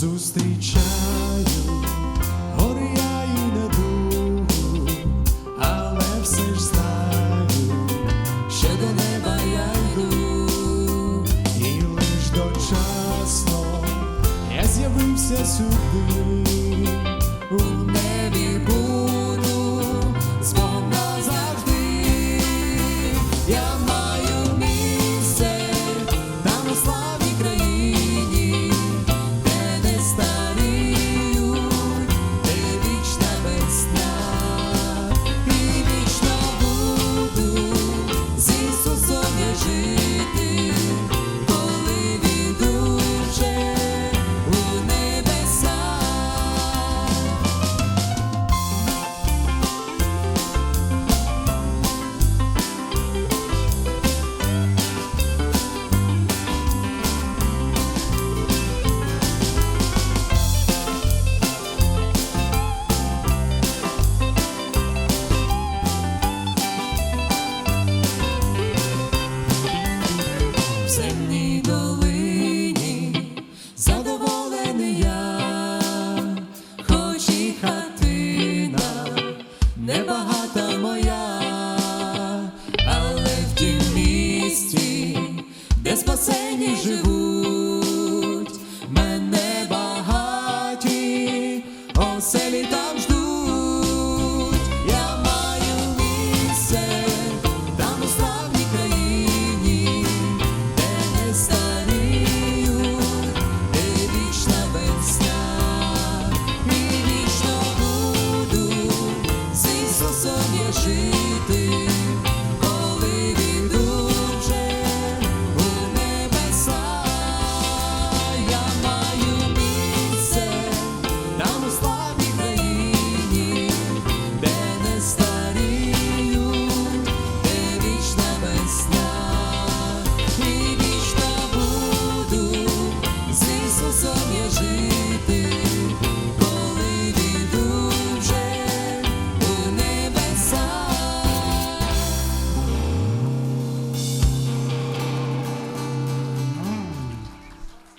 зустрічаю, гори я і не духу, але все ж знаю, ще до неба я йду, і лиш дочасно я з'явився сюди. Небагата моя,